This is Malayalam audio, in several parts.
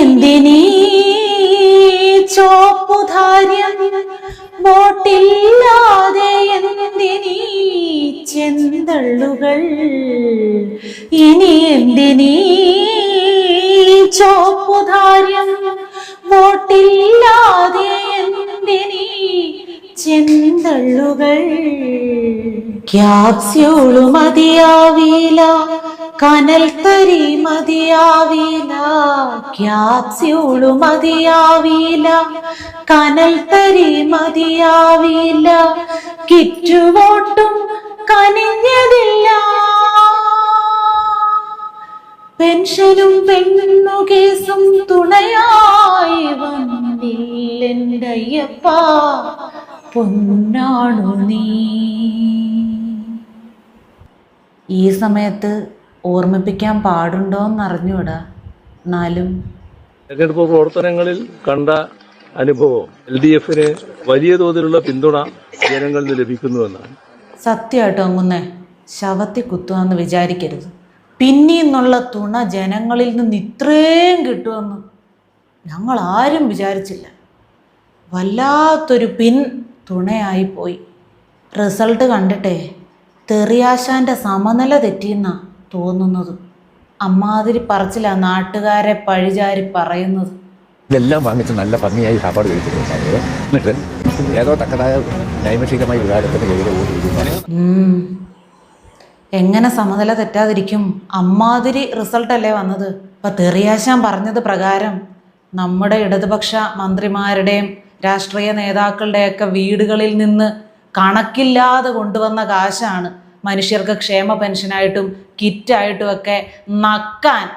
എന്തിനീ ചോപ്പുധാര്യം വോട്ടില്ലാതെ എന്തിനീ ചെന്തള്ളുകൾ? ഇനി എന്തിനീ ചോപ്പുധാര്യം വോട്ടില്ലാതെ എന്തിനീ ചെന്തള്ളുകൾ? ക്യാപ്സ്യൂളു മതിയാവില്ല കനൽ തരി മതിയാവില്ല ക്യാപ്സ്യൂളു മതിയാവില്ല കനൽ തരി മതിയാവില്ല കിറ്റുവോട്ടും കനിഞ്ഞതില്ല. പെൻഷനും പെണ്ണു കേസും തുണയായി വന്നില്ലെന്റെ അയ്യപ്പ പൊന്നാണു നീ. ഈ സമയത്ത് ഓർമ്മിപ്പിക്കാൻ പാടുണ്ടോ എന്നറിഞ്ഞൂടാ. എന്നാലും തെരഞ്ഞെടുപ്പ് പ്രവർത്തനങ്ങളിൽ കണ്ട അനുഭവം എൽ ഡി എഫിന് വലിയ തോതിലുള്ള പിന്തുണ ജനങ്ങളിൽ നിന്ന് ലഭിക്കുന്നുവെന്നാണ്. സത്യമായിട്ടോ അങ്ങുന്നേ ശവത്തി കുത്തുവാന്ന് വിചാരിക്കരുത്. പിന്നീന്നുള്ള തുണ ജനങ്ങളിൽ നിന്ന് ഇത്രയും കിട്ടുമെന്ന് ഞങ്ങൾ ആരും വിചാരിച്ചില്ല. വല്ലാത്തൊരു പിൻ തുണയായി പോയി. റിസൾട്ട് കണ്ടിട്ടേ. തെറിയാശാന്റെ സമനില തെറ്റിയെന്നാ തോന്നുന്നത്. അമ്മാതിരി പറച്ചിലാ നാട്ടുകാരെ പഴിചാരി പറയുന്നത്. ഇതെല്ലാം വാങ്ങിച്ച് നല്ല ഭംഗിയായി സാപ്പാട് കഴിച്ചിട്ടുണ്ടായത് എന്നിട്ട് ഏതോ തക്കതായ നൈമിഷികമായ വികാരത്തിന്. എങ്ങനെ സമനില തെറ്റാതിരിക്കും? അമ്മാതിരി റിസൾട്ടല്ലേ വന്നത്? ഇപ്പൊ തെറിയാശാൻ പറഞ്ഞത് പ്രകാരം നമ്മുടെ ഇടതുപക്ഷ മന്ത്രിമാരുടെയും രാഷ്ട്രീയ നേതാക്കളുടെയൊക്കെ വീടുകളിൽ നിന്ന് കണക്കില്ലാതെ കൊണ്ടുവന്ന കാശാണ് മനുഷ്യർക്ക് ക്ഷേമ പെൻഷനായിട്ടും കിറ്റായിട്ടും ഒക്കെ നക്കാൻ.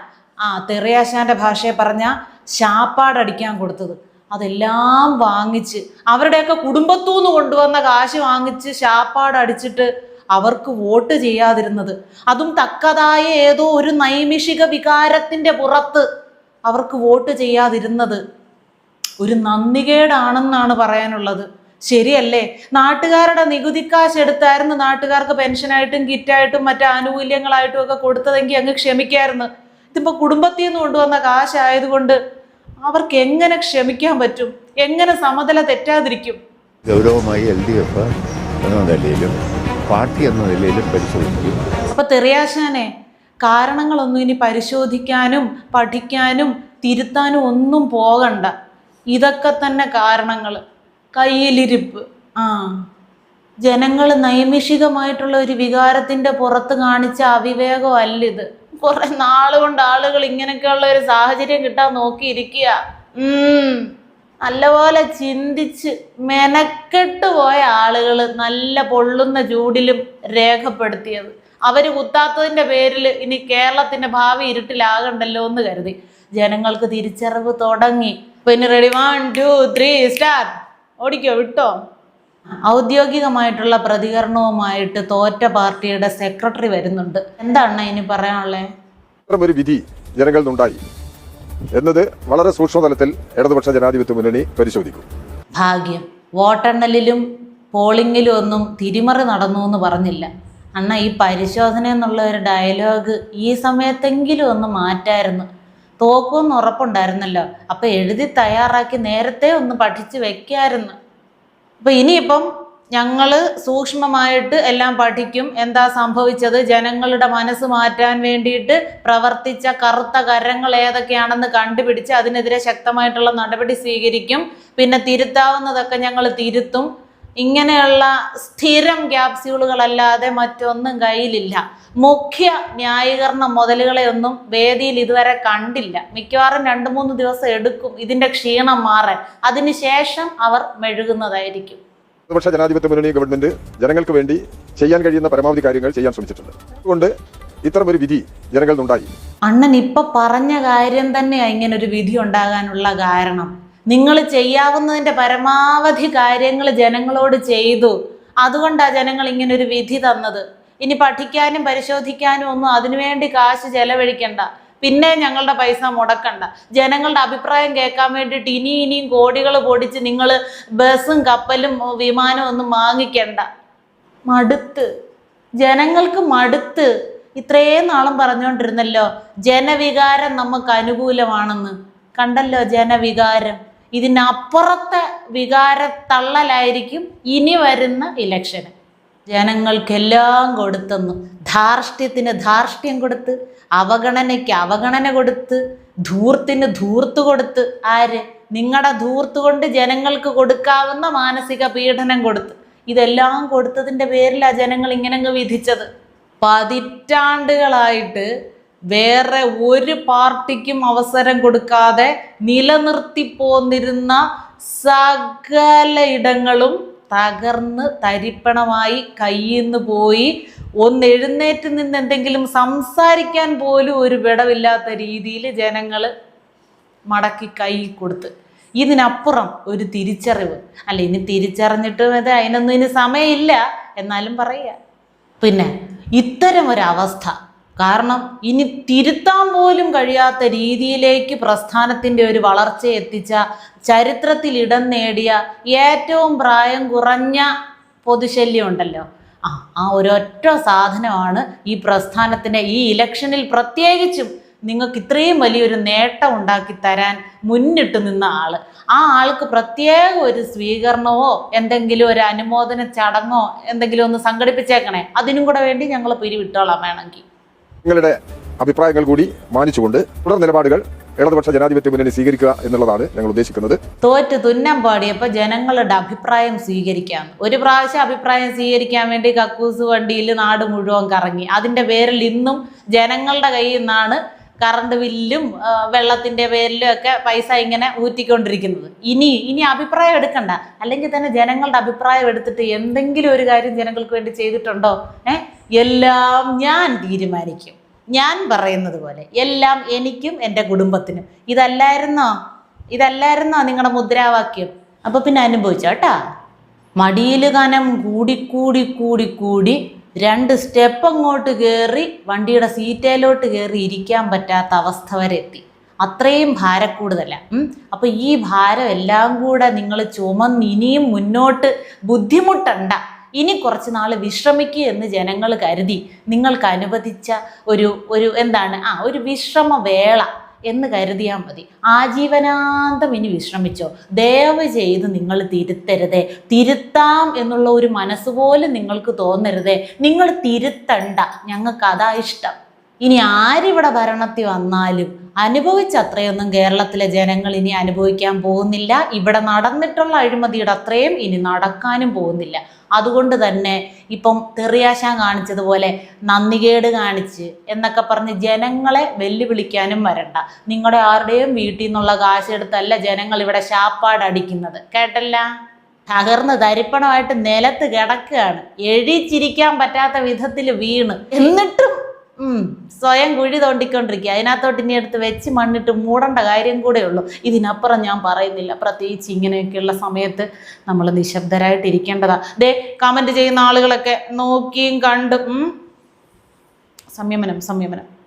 ആ തെറിയാശാന്റെ ഭാഷയെ പറഞ്ഞ ശാപ്പാടടിക്കാൻ കൊടുത്തത്. അതെല്ലാം വാങ്ങിച്ച് അവരുടെയൊക്കെ കുടുംബത്തൂന്ന് കൊണ്ടുവന്ന കാശ് വാങ്ങിച്ച് ശാപ്പാടടിച്ചിട്ട് അവർക്ക് വോട്ട് ചെയ്യാതിരുന്നത്. അതും തക്കതായ ഏതോ ഒരു നൈമിഷിക വികാരത്തിന്റെ പുറത്ത് അവർക്ക് വോട്ട് ചെയ്യാതിരുന്നത്. ഒരു നന്ദികേടാണെന്നാണ് പറയാനുള്ളത്. ശരിയല്ലേ? നാട്ടുകാരുടെ നികുതിക്കാശ് എടുത്തായിരുന്നു നാട്ടുകാർക്ക് പെൻഷനായിട്ടും കിറ്റായിട്ടും മറ്റു ആനുകൂല്യങ്ങളായിട്ടും ഒക്കെ കൊടുത്തതെങ്കിൽ അങ്ങ് ക്ഷമിക്കായിരുന്നു. ഇതിപ്പോ കുടുംബത്തിൽ നിന്ന് കൊണ്ടുവന്ന കാശായതുകൊണ്ട് അവർക്ക് എങ്ങനെ ക്ഷമിക്കാൻ പറ്റും? എങ്ങനെ സമതല തെറ്റാതിരിക്കും? ഗൗരവമായി എൽ ഡി എഫ് എന്ന നിലയിലും പാർട്ടി എന്ന നിലയിലും പരിശോധിക്കും. അപ്പൊ തെറിയാശാനെ കാരണങ്ങളൊന്നും ഇനി പരിശോധിക്കാനും പഠിക്കാനും തിരുത്താനും ഒന്നും പോകണ്ട. ഇതൊക്കെ തന്നെ കാരണങ്ങൾ കയ്യിലിരിപ്പ്. ആ. ജനങ്ങൾ നൈമിഷികമായിട്ടുള്ള ഒരു വികാരത്തിന്റെ പുറത്ത് കാണിച്ച അവിവേകം അല്ല ഇത് കുറെ നാളുകൊണ്ട് ആളുകൾ ഇങ്ങനെയൊക്കെയുള്ള ഒരു സാഹചര്യം കിട്ടാൻ നോക്കിയിരിക്കുക. നല്ലപോലെ ചിന്തിച്ച് മെനക്കെട്ട് പോയ ആളുകൾ നല്ല പൊള്ളുന്ന ചൂടിലും രേഖപ്പെടുത്തിയത്. അവർ കുത്താത്തതിന്റെ പേരിൽ ഇനി കേരളത്തിന്റെ ഭാവി ഇരുട്ടിലാകണ്ടല്ലോ എന്ന് കരുതി. ജനങ്ങൾക്ക് തിരിച്ചറിവ് തുടങ്ങി. പിന്നെ ready one two three start ഓടിക്കോ വിട്ടോ? ഔദ്യോഗികമായിട്ടുള്ള പ്രതികരണവുമായിട്ട് തോറ്റ പാർട്ടിയുടെ സെക്രട്ടറി വരുന്നുണ്ട്. എന്താണ് ഇനി പറയാനുള്ളത് ഒരു വിധി ജനങ്ങളിൽ നിന്നുണ്ടായി എന്നത് വളരെ സൂക്ഷ്മതലത്തിൽ ഇടതുപക്ഷ ജനാധിപത്യ മുന്നണി പരിശോധിക്കും. ഭാഗ്യം. വോട്ടെണ്ണലിലും പോളിംഗിലും ഒന്നും തിരിമറി നടന്നു എന്ന് പറഞ്ഞില്ല. അണ്ണ ഈ പരിശോധന എന്നുള്ള ഒരു ഡയലോഗ് ഈ സമയത്തെങ്കിലും ഒന്ന് മാറ്റായിരുന്നു. തോക്കുമെന്ന് ഉറപ്പുണ്ടായിരുന്നല്ലോ. അപ്പൊ എഴുതി തയ്യാറാക്കി നേരത്തെ ഒന്ന് പഠിച്ച് വെക്കായിരുന്നു. അപ്പൊ ഇനിയിപ്പം ഞങ്ങൾ സൂക്ഷ്മമായിട്ട് എല്ലാം പഠിക്കും. എന്താ സംഭവിച്ചത്? ജനങ്ങളുടെ മനസ്സ് മാറ്റാൻ വേണ്ടിയിട്ട് പ്രവർത്തിച്ച കറുത്ത കരങ്ങൾ ഏതൊക്കെയാണെന്ന് കണ്ടുപിടിച്ച് അതിനെതിരെ ശക്തമായിട്ടുള്ള നടപടി സ്വീകരിക്കും. പിന്നെ തിരുത്താവുന്നതൊക്കെ ഞങ്ങൾ തിരുത്തും. ഇങ്ങനെയുള്ള സ്ഥിരം ക്യാപ്സ്യൂളുകളല്ലാതെ മറ്റൊന്നും കയ്യിലില്ല. മുഖ്യ ന്യായീകരണ മുതലുകളെ ഒന്നും വേദിയിൽ ഇതുവരെ കണ്ടില്ല. മിക്കവാറും രണ്ട് മൂന്ന് ദിവസം എടുക്കും ഇതിന്റെ ക്ഷീണം മാറാൻ. അതിനുശേഷം അവർ മെഴുകുന്നതായിരിക്കും. പ്രതിപക്ഷ ജനാധിപത്യ മുന്നണി ഗവൺമെന്റ് ജനങ്ങൾക്ക് വേണ്ടി ചെയ്യാൻ കഴിയുന്ന പരമാവധി കാര്യങ്ങൾ ചെയ്യാൻ ശ്രമിച്ചിട്ടുണ്ട്. അതുകൊണ്ട് ഇത്തരം ഒരു വിധി ജനങ്ങളിൽ ഉണ്ടായി അണ്ണൻ ഇപ്പൊ പറഞ്ഞ കാര്യം തന്നെയാ ഇങ്ങനെ ഒരു വിധി ഉണ്ടാകാനുള്ള കാരണം. നിങ്ങൾ ചെയ്യാവുന്നതിന്റെ പരമാവധി കാര്യങ്ങൾ ജനങ്ങളോട് ചെയ്തു. അതുകൊണ്ടാണ് ജനങ്ങൾ ഇങ്ങനെ ഒരു വിധി തന്നത്. ഇനി പഠിക്കാനും പരിശോധിക്കാനും ഒന്നും അതിനുവേണ്ടി കാശ് ചെലവഴിക്കണ്ട. പിന്നെ ഞങ്ങളുടെ പൈസ മുടക്കണ്ട. ജനങ്ങളുടെ അഭിപ്രായം കേൾക്കാൻ വേണ്ടിയിട്ട് ഇനി ഇനിയും കോടികൾ പൊടിച്ച് നിങ്ങൾ ബസ്സും കപ്പലും വിമാനവും ഒന്നും വാങ്ങിക്കണ്ട. മടുത്ത്. ജനങ്ങൾക്ക് മടുത്ത്. ഇത്രയും നാളും പറഞ്ഞുകൊണ്ടിരുന്നല്ലോ ജനവികാരം നമുക്ക് അനുകൂലമാണെന്ന്. കണ്ടല്ലോ ജനവികാരം. ഇതിനപ്പുറത്തെ വികാരത്തള്ളലായിരിക്കും ഇനി വരുന്ന ഇലക്ഷന് ജനങ്ങൾക്കെല്ലാം കൊടുത്തെന്നു. ധാർഷ്ട്യത്തിന് ധാർഷ്ട്യം കൊടുത്ത് അവഗണനയ്ക്ക് അവഗണന കൊടുത്ത് ധൂർത്തിന് ധൂർത്ത് കൊടുത്ത്. ആര്? നിങ്ങളുടെ ധൂർത്ത് കൊണ്ട് ജനങ്ങൾക്ക് കൊടുക്കാവുന്ന മാനസിക പീഡനം കൊടുത്ത്. ഇതെല്ലാം കൊടുത്തതിന്റെ പേരിലാണ് ജനങ്ങൾ ഇങ്ങനെ വിധിച്ചത്. പതിറ്റാണ്ടുകളായിട്ട് വേറെ ഒരു പാർട്ടിക്കും അവസരം കൊടുക്കാതെ നിലനിർത്തി പോന്നിരുന്ന സകല ഇടങ്ങളും തകർന്ന് തരിപ്പണമായി കയ്യിൽ നിന്ന് പോയി. ഒന്ന് എഴുന്നേറ്റ് നിന്ന് എന്തെങ്കിലും സംസാരിക്കാൻ പോലും ഒരു വിടവില്ലാത്ത രീതിയിൽ ജനങ്ങൾ മടക്കി കൈ കൊടുത്ത്. ഇതിനപ്പുറം ഒരു തിരിച്ചറിവ്. അല്ല ഇനി തിരിച്ചറിഞ്ഞിട്ടും ഇത് അതിനൊന്നും ഇനി സമയമില്ല. എന്നാലും പറയുക പിന്നെ ഇത്തരം ഒരവസ്ഥ കാരണം ഇനി തിരുത്താൻ പോലും കഴിയാത്ത രീതിയിലേക്ക് പ്രസ്ഥാനത്തിന്റെ ഒരു വളർച്ച എത്തിച്ച ചരിത്രത്തിൽ ഇടം നേടിയ ഏറ്റവും പ്രായം കുറഞ്ഞ പൊതുശല്യം ഉണ്ടല്ലോ. ആ ആ ഒരൊറ്റ സാധനമാണ് ഈ പ്രസ്ഥാനത്തിന് ഈ ഇലക്ഷനിൽ പ്രത്യേകിച്ചും നിങ്ങൾക്ക് ഇത്രയും വലിയൊരു നേട്ടം ഉണ്ടാക്കി തരാൻ മുന്നിട്ട് നിന്ന ആൾ. ആ ആൾക്ക് പ്രത്യേക ഒരു സ്വീകരണമോ എന്തെങ്കിലും ഒരു അനുമോദന ചടങ്ങോ എന്തെങ്കിലും ഒന്ന് സംഘടിപ്പിച്ചേക്കണേ. അതിനും കൂടെ വേണ്ടി ഞങ്ങൾ പിരിവിട്ടോളാം വേണമെങ്കിൽ. നിങ്ങളുടെ അഭിപ്രായങ്ങൾ കൂടി മാനിച്ചുകൊണ്ട് തുടർ നിലപാടുകൾ ഇടതുപക്ഷ ജനാധിപത്യ മുന്നണി സ്വീകരിക്കുക എന്നുള്ളതാണ് ഞങ്ങൾ ഉദ്ദേശിക്കുന്നത്. തോറ്റ് തുന്നം പാടിയപ്പോൾ ജനങ്ങളുടെ അഭിപ്രായം സ്വീകരിക്കാം. ഒരു പ്രാവശ്യം അഭിപ്രായം സ്വീകരിക്കാൻ വേണ്ടി കക്കൂസ് വണ്ടിയിൽ നാട് മുഴുവൻ കറങ്ങി. അതിന്റെ പേരിൽ ഇന്നും ജനങ്ങളുടെ കയ്യിൽ നിന്നാണ് കറണ്ട് ബില്ലും വെള്ളത്തിന്റെ പേരിലും ഒക്കെ പൈസ ഇങ്ങനെ ഊറ്റിക്കൊണ്ടിരിക്കുന്നത്. ഇനി ഇനി അഭിപ്രായം എടുക്കണ്ട. അല്ലെങ്കിൽ തന്നെ ജനങ്ങളുടെ അഭിപ്രായം എടുത്തിട്ട് എന്തെങ്കിലും ഒരു കാര്യം ജനങ്ങൾക്ക് വേണ്ടി ചെയ്തിട്ടുണ്ടോ? ഏ? എല്ലാം ഞാൻ തീരുമാനിക്കും. ഞാൻ പറയുന്നത് പോലെ എല്ലാം എനിക്കും എന്റെ കുടുംബത്തിനും. ഇതല്ലായിരുന്നോ? ഇതല്ലായിരുന്നോ നിങ്ങളുടെ മുദ്രാവാക്യം? അപ്പോൾ പിന്നെ അനുഭവിച്ചോ കേട്ടാ? മടിയിൽ കനം കൂടിക്കൂടി കൂടി കൂടി രണ്ട് സ്റ്റെപ്പ് അങ്ങോട്ട് കയറി വണ്ടിയുടെ സീറ്റയിലോട്ട് കയറി ഇരിക്കാൻ പറ്റാത്ത അവസ്ഥ വരെ എത്തി. അത്രയും ഭാരക്കൂടുതലാണ് അപ്പോൾ ഈ ഭാരം എല്ലാം കൂടെ നിങ്ങൾ ചുമന്ന് ഇനിയും മുന്നോട്ട് ബുദ്ധിമുട്ടണ്ട. ഇനി കുറച്ച് നാൾ വിശ്രമിക്കുക എന്ന് ജനങ്ങൾ കരുതി നിങ്ങൾക്ക് അനുവദിച്ച ഒരു ഒരു എന്താണ്? ആ ഒരു വിശ്രമവേള എന്ന് കരുതിയാൽ മതി. ആജീവനാന്തം ഇനി വിശ്രമിച്ചോ. ദയവ് ചെയ്ത് നിങ്ങൾ തിരുത്തരുതേ. തിരുത്താം എന്നുള്ള ഒരു മനസ്സുപോലും നിങ്ങൾക്ക് തോന്നരുതേ. നിങ്ങൾ തിരുത്തണ്ട. ഞങ്ങൾക്ക് അതാ ഇഷ്ടം. ഇനി ആരിവിടെ ഭരണത്തിൽ വന്നാലും അനുഭവിച്ച അത്രയൊന്നും കേരളത്തിലെ ജനങ്ങൾ ഇനി അനുഭവിക്കാൻ പോകുന്നില്ല. ഇവിടെ നടന്നിട്ടുള്ള അഴിമതിയുടെ അത്രയും ഇനി നടക്കാനും പോകുന്നില്ല. അതുകൊണ്ട് തന്നെ ഇപ്പം തെറിയാശാൻ കാണിച്ചതുപോലെ നന്ദികേട് കാണിച്ച് എന്നൊക്കെ പറഞ്ഞ് ജനങ്ങളെ വെല്ലുവിളിക്കാനും വരണ്ട. നിങ്ങളുടെ ആരുടെയും വീട്ടിൽ നിന്നുള്ള കാശെടുത്തല്ല ജനങ്ങൾ ഇവിടെ ശാപ്പാട് അടിക്കുന്നത് കേട്ടല്ല? തകർന്ന് തരിപ്പണമായിട്ട് നിലത്ത് കിടക്കുകയാണ്. എഴിച്ചിരിക്കാൻ പറ്റാത്ത വിധത്തിൽ വീണ്. എന്നിട്ടും സ്വയം കുഴി തോണ്ടിക്കൊണ്ടിരിക്കുക. അതിനകത്തോട്ട് ഇനി എടുത്ത് വെച്ച് മണ്ണിട്ട് മൂടേണ്ട കാര്യം കൂടെ ഉള്ളൂ. ഇതിനപ്പുറം ഞാൻ പറയുന്നില്ല. പ്രത്യേകിച്ച് ഇങ്ങനെയൊക്കെയുള്ള സമയത്ത് നമ്മൾ നിശബ്ദരായിട്ടിരിക്കേണ്ടതാ ദേ കമന്റ് ചെയ്യുന്ന ആളുകളൊക്കെ നോക്കിയും കണ്ടും. സംയമനം സംയമനം.